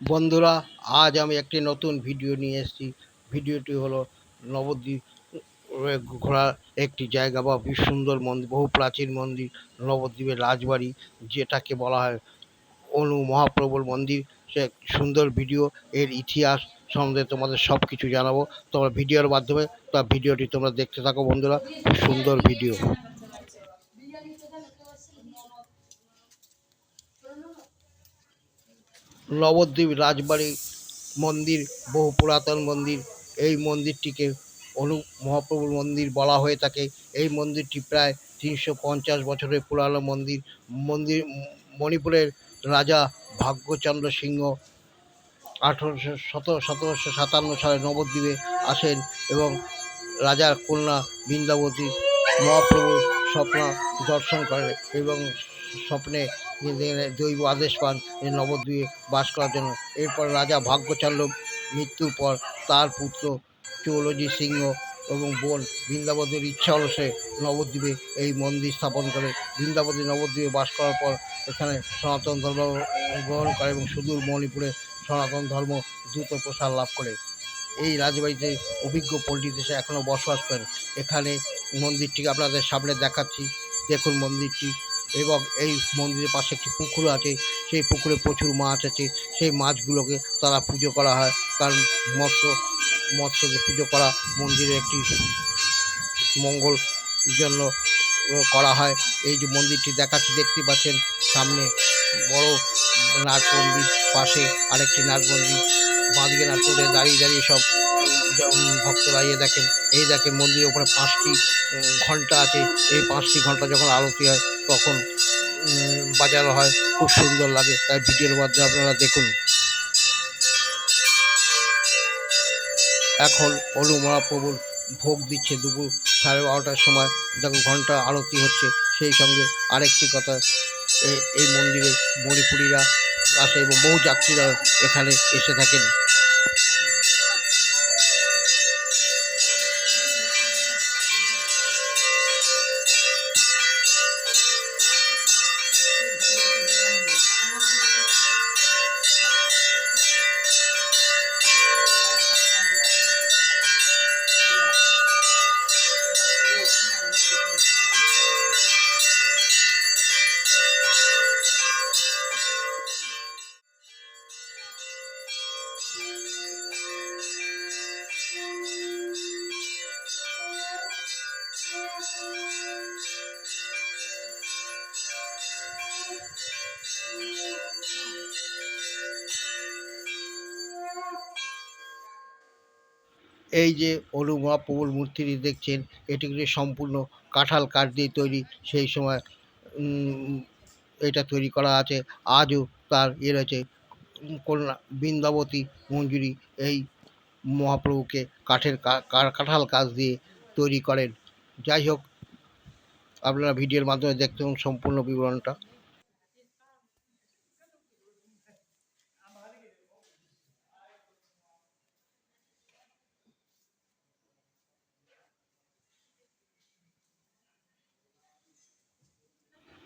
বন্ধুরা, আজ আমি একটি নতুন ভিডিও নিয়ে এসেছি। ভিডিওটি হলো নবদ্বীপ ঘোরার একটি জায়গা বা সুন্দর মন্দির বহু প্রাচীন মন্দির, নবদ্বীপের রাজবাড়ি, যেটাকে বলা হয় অনু মহাপ্রভুর মন্দির। সে সুন্দর ভিডিও এর ইতিহাস সম্বন্ধে তোমাদের সব কিছু জানাব। তোমরা ভিডিওর মাধ্যমে, তা ভিডিওটি তোমরা দেখতে থাকো বন্ধুরা। সুন্দর ভিডিও নবদ্বীপ রাজবাড়ি মন্দির, বহু পুরাতন মন্দির। এই মন্দিরটিকে অনু মহাপ্রভুর মন্দির বলা হয়ে থাকে। এই মন্দিরটি প্রায় তিনশো পঞ্চাশ বছরের পুরানো মন্দির। মন্দির, মণিপুরের রাজা ভাগ্যচন্দ্র সিংহ আঠেরোশো সতেরো, সতেরোশো সাতান্ন সালে নবদ্বীপে আসেন এবং রাজার কন্যা বৃন্দাবতী মহাপ্রভুর স্বপ্ন দর্শন করেন এবং স্বপ্নে দৈব আদেশ পান নবদ্বীপে বাস করার জন্য। এরপর রাজা ভাগ্যচন্দ্র মৃত্যুর পর তার পুত্র চৌলজি সিংহ এবং বোন বৃন্দাবতীর ইচ্ছা অনুসারে নবদ্বীপে এই মন্দির স্থাপন করে। বৃন্দাবতী নবদ্বীপে বাস করার পর এখানে সনাতন ধর্ম গ্রহণ করে এবং সুদূর মণিপুরে সনাতন ধর্ম দ্রুত প্রসার লাভ করে। এই রাজবাড়িতে অভিজ্ঞ পণ্ডিত এসে এখনও বসবাস করেন। এখানে মন্দিরটিকে আপনাদের সামনে দেখাচ্ছি। দেখুন মন্দিরটি। এবং এই মন্দিরের পাশে একটি পুকুর আছে, সেই পুকুরে প্রচুর মাছ আছে, সেই মাছগুলোকে তারা পুজো করা হয়। কারণ মৎস্য মৎস্যকে পুজো করা মন্দিরে একটি মঙ্গল জন্য করা হয়। এই যে মন্দিরটি দেখাচ্ছি, দেখতে পাচ্ছেন সামনে বড় নাট মন্দির পাশে আরেকটি নাট মন্দির বাঁদিকে নাট মন্দিরে দাঁড়িয়ে দাঁড়িয়ে সব ভক্তরা ইয়ে দেখেন, এই দেখেন মন্দিরের ওপরে পাঁচটি ঘণ্টা আছে। এই পাঁচটি ঘণ্টা যখন আরতি হয়, তখন বাজানো হয়, খুব সুন্দর লাগে। তাই ভিডিওর মাধ্যমে আপনারা দেখুন। এখন অনু মহাপ্রভুর ভোগ দিচ্ছে দুপুর সাড়ে বারোটার সময়। যখন ঘণ্টা আরতি হচ্ছে, সেই সঙ্গে আরেকটি কথা এই মন্দিরে মণিপুরীরা আসে এবং বহু যাত্রীরা এখানে এসে থাকেন। এই যে অনু মহাপ্রভুর মূর্তিটি দেখছেন, এটি কিন্তু সম্পূর্ণ কাঁঠাল কাঠ দিয়ে তৈরি, সেই সময় এটা তৈরি করা আছে। আজও তার ইয়ে রয়েছে, কন্যা, বৃন্দাবতী মঞ্জুরি এই মহাপ্রভুকে কাঠের কাঁঠাল কাজ দিয়ে তৈরি করেন। যাই হোক, আপনারা ভিডিওর মাধ্যমে দেখতে পাবেন সম্পূর্ণ বিবরণটা।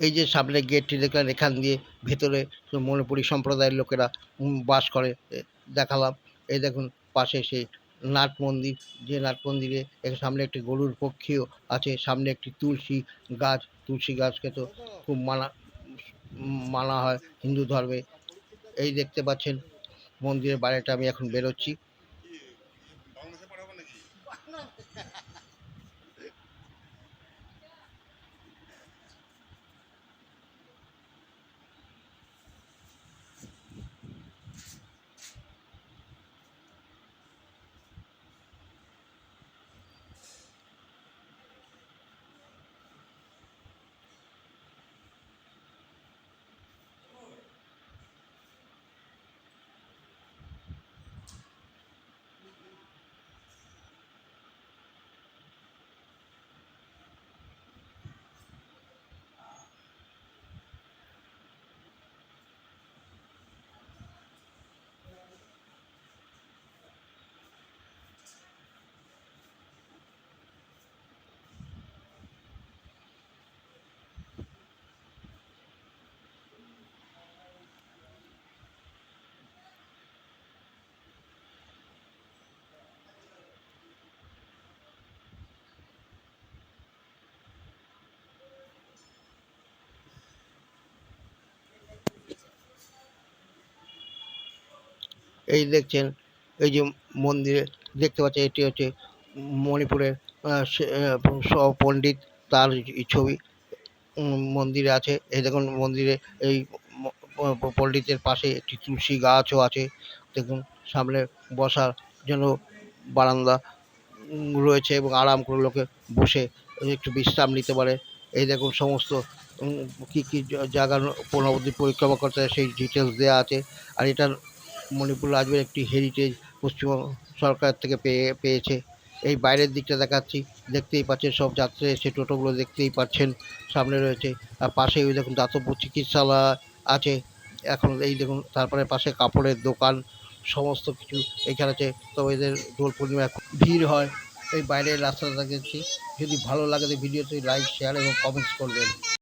এই যে সামনে গেটটি দেখলেন, এখান দিয়ে ভেতরে মণিপুরী সম্প্রদায়ের লোকেরা বাস করে দেখালাম। এই দেখুন, পাশে সেই নাট মন্দির, যে নাট মন্দিরে সামনে একটি গরুর পক্ষীও আছে, সামনে একটি তুলসী গাছ, তুলসী গাছকে তো খুব মানা মানা হয় হিন্দু ধর্মে। এই দেখতে পাচ্ছেন মন্দিরের বাইরেটা আমি এখন বেরোচ্ছি। এই দেখছেন, এই যে মন্দিরে দেখতে পাচ্ছেন, এটি হচ্ছে মণিপুরের পণ্ডিত তার ছবি মন্দিরে আছে। এই দেখুন মন্দিরে এই ম- প- পণ্ডিতের পাশে একটি তুলসী গাছও আছে। দেখুন সামনে বসার জন্য বারান্দা রয়েছে এবং আরাম করে লোকে বসে একটু বিশ্রাম নিতে পারে। এই দেখুন সমস্ত কি কি জায়গার পূর্ণবর্তী পরিক্রমা করতে সেই ডিটেলস দেওয়া আছে। আর এটা মণিপুর রাজবের একটি হেরিটেজ পশ্চিমবঙ্গ সরকার থেকে পেয়ে, পেয়েছে। এই বাইরের দিকটা দেখাচ্ছি। দেখতেই পাচ্ছেন সব যাত্রী এসে টোটোগুলো দেখতেই পাচ্ছেন সামনে রয়েছে। আর পাশে ওই দেখুন দাতব্য চিকিৎসালয় আছে। এখন এই দেখুন তারপরে পাশে কাপড়ের দোকান, সমস্ত কিছু এখানে আছে। তো এদের দোল পূর্ণিমায় খুব ভিড় হয়। এই বাইরের রাস্তাটা দেখেছি যদি ভালো লাগে তো ভিডিওতে লাইক শেয়ার এবং কমেন্টস করবেন।